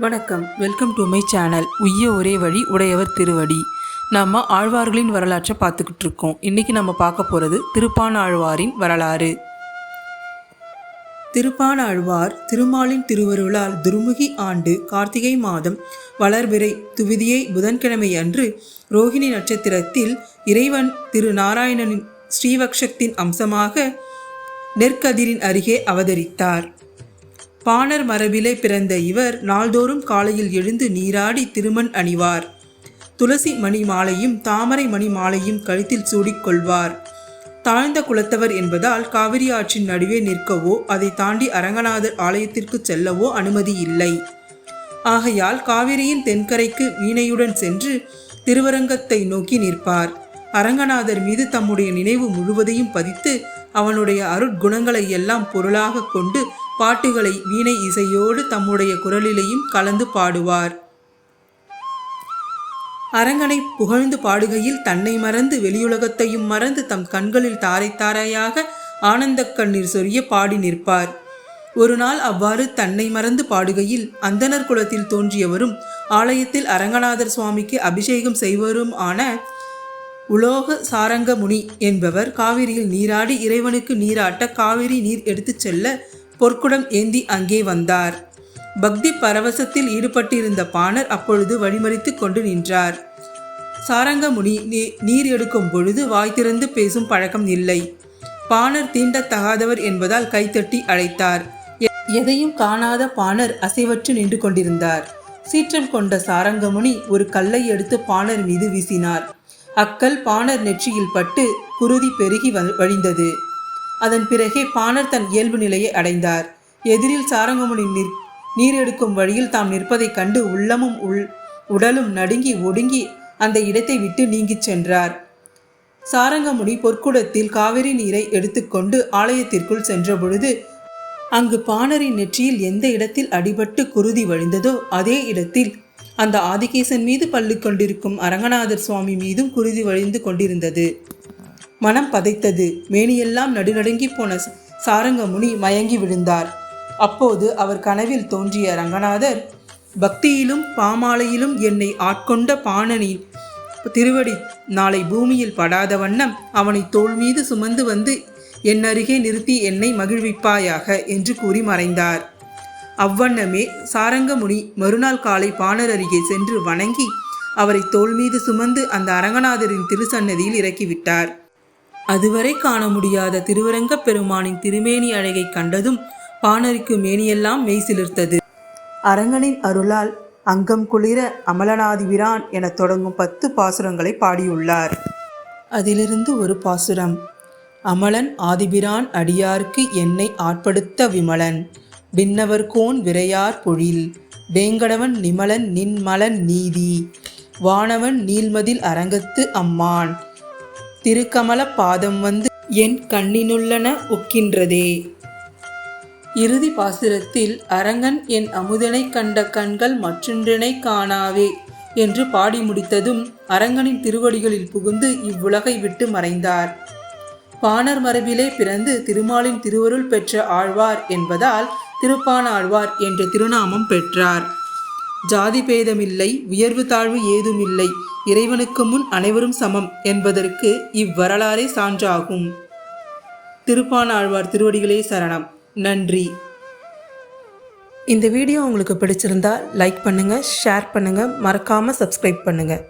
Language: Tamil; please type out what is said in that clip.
வணக்கம். வெல்கம் டு மை சேனல் உய்ய ஒரே வழி உடையவர் திருவடி. நம்ம ஆழ்வார்களின் வரலாற்றை பார்த்துக்கிட்டு இருக்கோம். இன்றைக்கி நம்ம பார்க்க போகிறது திருப்பானாழ்வாரின் வரலாறு. திருப்பானாழ்வார் திருமாலின் திருவருளால் துருமுகி ஆண்டு கார்த்திகை மாதம் வளர்பிறை துவிதியை புதன்கிழமை அன்று ரோகிணி நட்சத்திரத்தில் இறைவன் திரு நாராயணனின் ஸ்ரீவக்ஷத்தின் அம்சமாக நெற்கதிரின் அருகே அவதரித்தார். பாணர் மரபிலே பிறந்த இவர் நாள்தோறும் காலையில் எழுந்து நீராடி திருமண் அணிவார். துளசி மணி மாலையும் தாமரை மணி மாலையும் கழுத்தில் சூடிக்கொள்வார் தாழ்ந்த குலத்தவர் என்பதால் காவிரி ஆற்றின் நடுவே நிற்கவோ அதை தாண்டி அரங்கநாதர் ஆலயத்திற்கு செல்லவோ அனுமதி இல்லை. ஆகையால் காவிரியின் தென்கரைக்கு வீணையுடன் சென்று திருவரங்கத்தை நோக்கி நிற்பார். அரங்கநாதர் மீது தம்முடைய நினைவு முழுவதையும் பதித்து அவனுடைய அருட்குணங்களை எல்லாம் பொருளாக கொண்டு பாட்டுகளை வீணை இசையோடு தம்முடைய குரலிலேயும் கலந்து பாடுவார். அரங்கனை புகழ்ந்து பாடுகையில் தன்னை மறந்து வெளியுலகத்தையும் மறந்து தம் கண்களில் தாரை தாரையாக ஆனந்தக் கண்ணீர் சொரிய பாடி நிற்பார். ஒரு நாள் அவ்வாறு தன்னை மறந்து பாடுகையில் அந்தணர் குலத்தில் தோன்றியவரும் ஆலயத்தில் அரங்கநாதர் சுவாமிக்கு அபிஷேகம் செய்வரும் ஆன உலோக சாரங்க முனி என்பவர் காவிரியில் நீராடி இறைவனுக்கு நீராட்ட காவிரி நீர் எடுத்துச் செல்ல பொற்குடம் ஏந்தி அங்கே வந்தார். பக்தி பரவசத்தில் ஈடுபட்டிருந்த பாணர் அப்பொழுது வழிமறித்து கொண்டு நின்றார். சாரங்கமுனி நீ- நீர் எடுக்கும் பொழுது வாய் திறந்து பேசும் பழக்கம் இல்லை. பாணர் தீண்டத்தகாதவர் என்பதால் கைத்தட்டி அழைத்தார். எ- எதையும் காணாத பாணர் அசைவற்று நின்று கொண்டிருந்தார். சீற்றம் கொண்ட சாரங்கமுனி ஒரு கல்லை எடுத்து பாணர் மீது வீசினார். அக்கல் பாணர் நெற்றியில் பட்டு குருதி பெருகி வ- வழிந்தது. அதன் பிறகே பாணர் தன் இயல்பு நிலையை அடைந்தார். எதிரில் சாரங்கமுனி நிற் நீர் எடுக்கும் வழியில் தாம் நிற்பதைக் கண்டு உள்ளமும் உள் உடலும் நடுங்கி ஒடுங்கி அந்த இடத்தை விட்டு நீங்கிச் சென்றார். சாரங்கமுனி பொற்குடத்தில் காவிரி நீரை எடுத்துக்கொண்டு ஆலயத்திற்குள் சென்றபொழுது அங்கு பாணரின் நெற்றியில் எந்த இடத்தில் அடிபட்டு குருதி வழிந்ததோ அதே இடத்தில் அந்த ஆதிகேசன் மீது பள்ளி கொண்டிருக்கும் அரங்கநாதர் சுவாமி மீதும் குருதி வழிந்து கொண்டிருந்தது. மனம் பதைத்தது. மேனியெல்லாம் நடுநடுங்கி போன சாரங்கமுனி மயங்கி விழுந்தார். அப்போது அவர் கனவில் தோன்றிய ரங்கநாதர் பக்தியிலும் பாமாலையிலும் என்னை ஆட்கொண்ட பாணனில் திருவடி நாளை பூமியில் படாத வண்ணம் அவனை தோள் மீது சுமந்து வந்து என் அருகே நிறுத்தி என்னை மகிழ்விப்பாயாக என்று கூறி மறைந்தார். அவ்வண்ணமே சாரங்கமுனி மறுநாள் காலை பாணர் அருகே சென்று வணங்கி அவரை தோள் மீது சுமந்து அந்த அரங்கநாதரின் திருசன்னதியில் இறக்கிவிட்டார். அதுவரை காண முடியாத திருவரங்கப் பெருமானின் திருமேனி அழகை கண்டதும் பாணருக்கு மேனியெல்லாம் மெய் சிலிர்த்தது. அரங்கனின் அருளால் அங்கம் குளிர அமலனாதிபிரான் எனத் தொடங்கும் பத்து பாசுரங்களை பாடியுள்ளார். அதிலிருந்து ஒரு பாசுரம். அமலன் ஆதிபிரான் அடியார்க்கு என்னை ஆட்படுத்த விமலன். விண்ணவர்கோன் விரையார் பொழில். வேங்கடவன் நிமலன் நின்மலன் நீதி. வானவன் நீள்மதில் அரங்கத்து அம்மான். திருக்கமல பாதம் வந்து என் கண்ணினுள்ளன ஒக்கின்றதே. இறுதி பாசுரத்தில் அரங்கன் என் அமுதனை கண்ட கண்கள் மற்றொன்றினை காணாவே என்று பாடி முடித்ததும் அரங்கனின் திருவடிகளில் புகுந்து இவ்வுலகை விட்டு மறைந்தார். பாணர் மரபிலே பிறந்து திருமாலின் திருவருள் பெற்ற ஆழ்வார் என்பதால் திருப்பானாழ்வார் என்ற திருநாமம் பெற்றார். ஜாதி பேதமில்லை உயர்வு தாழ்வு ஏதுமில்லை இறைவனுக்கு முன் அனைவரும் சமம் என்பதற்கு இவ்வரலாறே சான்றாகும். திருப்பானாழ்வார் திருவடிகளே சரணம். நன்றி. இந்த வீடியோ உங்களுக்கு பிடிச்சிருந்தா லைக் பண்ணுங்கள் ஷேர் பண்ணுங்கள் மறக்காமல் சப்ஸ்கிரைப் பண்ணுங்கள்